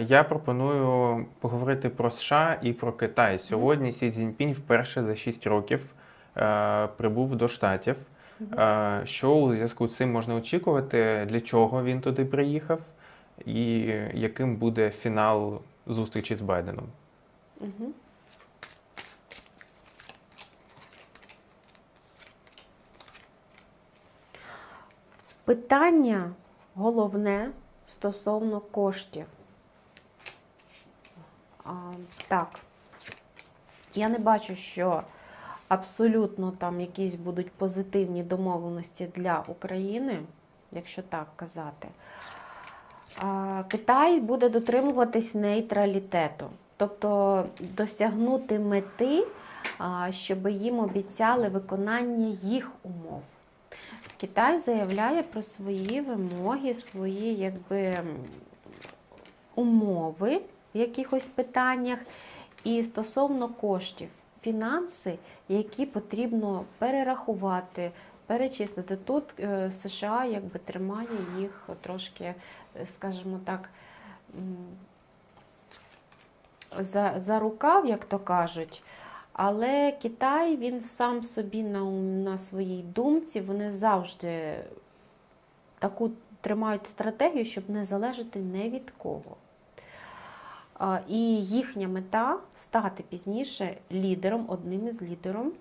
Я пропоную поговорити про США і про Китай. Сьогодні Сі Цзіньпінь вперше за 6 років е, прибув до Штатів. Е, що у зв'язку з цим можна очікувати? Для чого він туди приїхав? І яким буде фінал зустрічі з Байденом? Угу. Питання головне стосовно коштів. Так, я не бачу, що абсолютно там якісь будуть позитивні домовленості для України, якщо так казати. Китай буде дотримуватись нейтралітету, тобто досягнути мети, щоб їм обіцяли виконання їх умов. Китай заявляє про свої вимоги, свої якби, умови в якихось питаннях. І стосовно коштів, фінанси, які потрібно перерахувати, перечислити. Тут е, США якби тримає їх трошки, е, скажімо так, за, за рукав, як то кажуть. Але Китай він сам собі на, на своїй думці, вони завжди таку тримають стратегію, щоб не залежати не від кого. І їхня мета стати пізніше лідером, одним із лідером,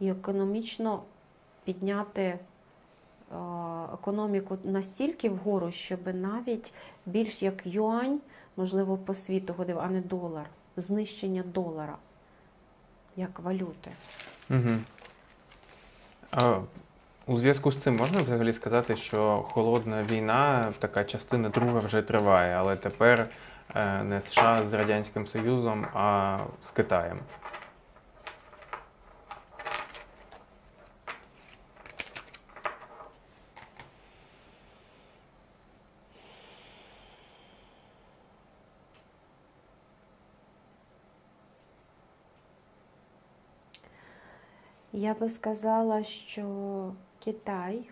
і економічно підняти е, економіку настільки вгору, щоб навіть більш як юань, можливо, по світу ходив, а не долар, знищення долара як валюти. Угу. А, у зв'язку з цим можна взагалі сказати, що холодна війна, така частина друга вже триває, але тепер не США з Радянським Союзом, а з Китаєм. Я би сказала, що Китай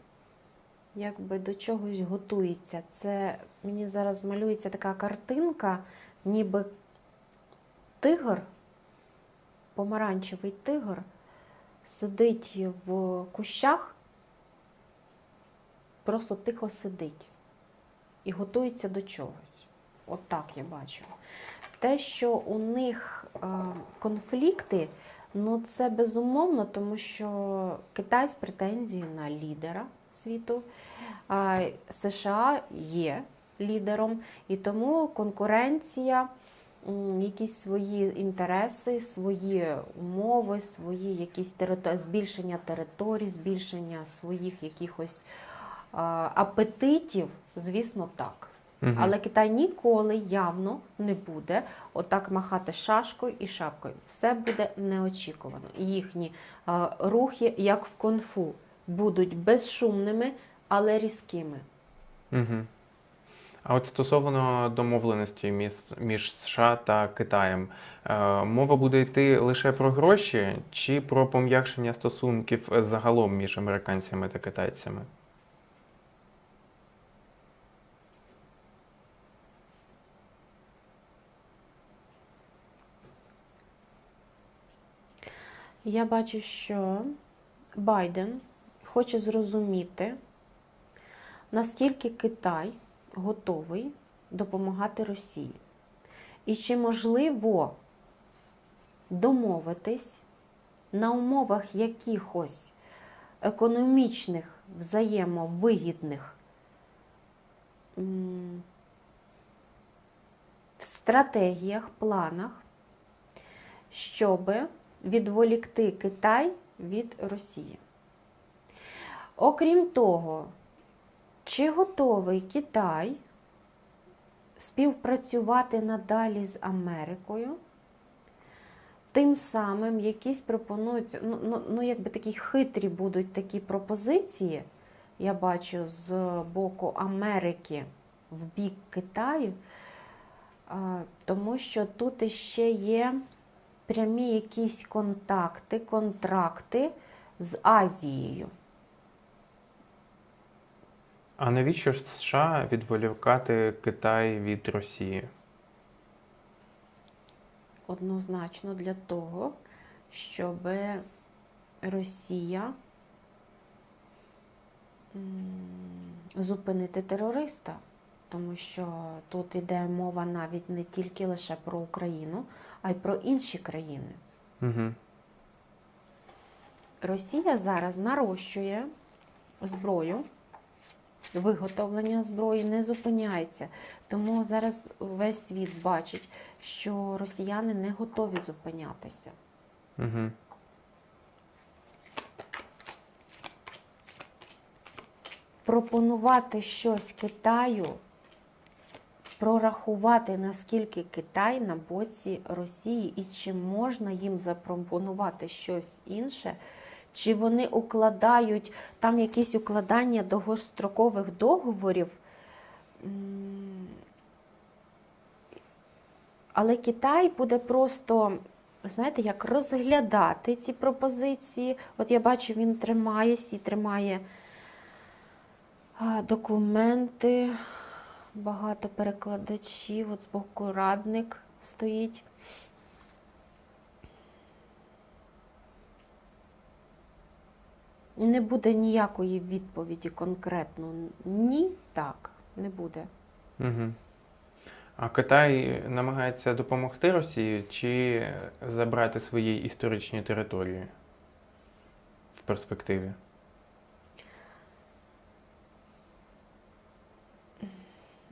якби до чогось готується. Це мені зараз малюється така картинка, ніби тигр, помаранчевий тигр, сидить в кущах, просто тихо сидить і готується до чогось. Отак я бачу. Те, що у них е, конфлікти. Ну, це безумовно, тому що Китай з претензією на лідера світу, а США є лідером, і тому конкуренція, якісь свої інтереси, свої умови, свої якісь терито... збільшення територій, збільшення своїх якихось апетитів, звісно, так. Мгм. Але Китай ніколи явно не буде отак махати шашкою і шапкою. Все буде неочікувано. Їхні е, рухи, як в конфу, будуть безшумними, але різкими. Угу. А от стосовно домовленості між, між США та Китаєм, е, мова буде йти лише про гроші чи про пом'якшення стосунків загалом між американцями та китайцями? Я бачу, що Байден хоче зрозуміти, наскільки Китай готовий допомагати Росії. І чи можливо домовитись на умовах якихось економічних взаємовигідних м, стратегіях, планах, щоб відволікти Китай від Росії. Окрім того, чи готовий Китай співпрацювати надалі з Америкою? Тим самим якісь пропонуються, ну, ну, ну якби такі хитрі будуть такі пропозиції, я бачу з боку Америки в бік Китаю, тому що тут іще є прямі якісь контакти, контракти з Азією. А навіщо ж США відволікати Китай від Росії? однозначно для того, щоб Росія зупинити терориста. Тому що тут іде мова навіть не тільки лише про Україну, а й про інші країни. Угу. Росія зараз нарощує зброю, виготовлення зброї не зупиняється. Тому зараз весь світ бачить, що росіяни не готові зупинятися. Угу. Пропонувати щось Китаю, прорахувати, наскільки Китай на боці Росії, і чи можна їм запропонувати щось інше, чи вони укладають там якісь укладання довгострокових договорів. Але Китай буде просто, знаєте, як розглядати ці пропозиції. От я бачу, він тримає сі, тримає документи, багато перекладачів, от збоку радник стоїть. Не буде ніякої відповіді конкретно. Ні, так, не буде. Угу. А Китай намагається допомогти Росії чи забрати свої історичні території в перспективі?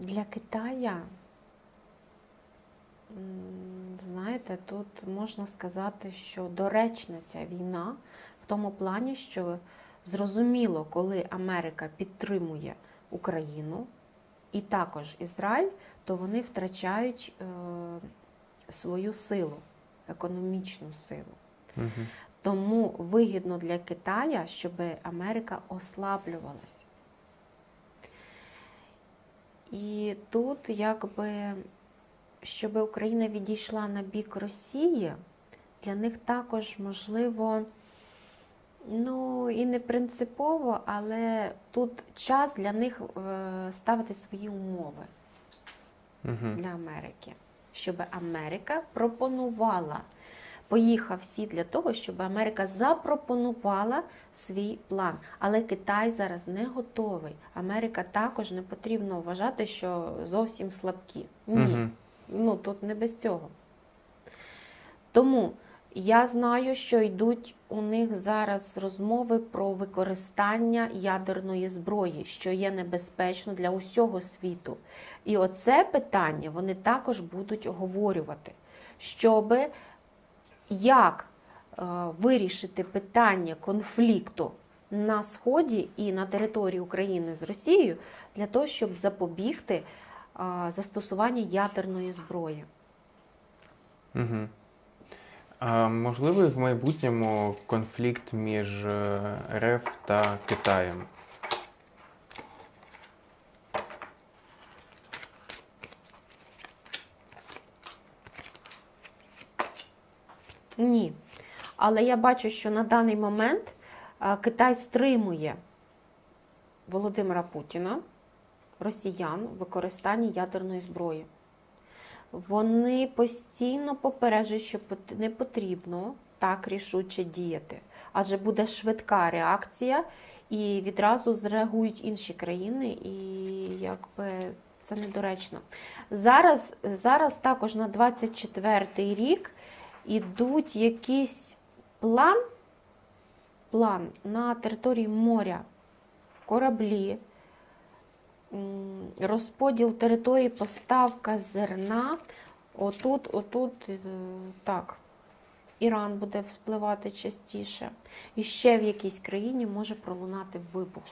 Для Китая, знаєте, тут можна сказати, що доречна ця війна в тому плані, що зрозуміло, коли Америка підтримує Україну і також Ізраїль, то вони втрачають е, свою силу, економічну силу. Угу. Тому вигідно для Китая, щоб Америка ослаблювалась. І тут, якби, щоб Україна відійшла на бік Росії, для них також можливо, ну і не принципово, але тут час для них е, ставити свої умови Угу. для Америки, щоб Америка пропонувала. Поїхав всі для того, щоб Америка запропонувала свій план. Але Китай зараз не готовий. Америка також не потрібно вважати, що зовсім слабкі. Ні. Угу. Ну тут не без цього. Тому я знаю, що йдуть у них зараз розмови про використання ядерної зброї, що є небезпечно для усього світу. І оце питання вони також будуть оговорювати, щоб як е, вирішити питання конфлікту на Сході і на території України з Росією для того, щоб запобігти е, застосуванню ядерної зброї. Угу. А можливий в майбутньому конфлікт між е, РФ та Китаєм? Ні. Але я бачу, що на даний момент е, Китай стримує Володимира Путіна, росіян, в використанні ядерної зброї. Вони постійно попереджують, що не потрібно так рішуче діяти, адже буде швидка реакція, і відразу зреагують інші країни, і якби це недоречно. Зараз, зараз також на 24-й рік ідуть якийсь план, план на території моря, кораблі, розподіл території, поставка зерна. Отут, отут, е, так, Іран буде вспливати частіше. І ще в якійсь країні може пролунати вибух.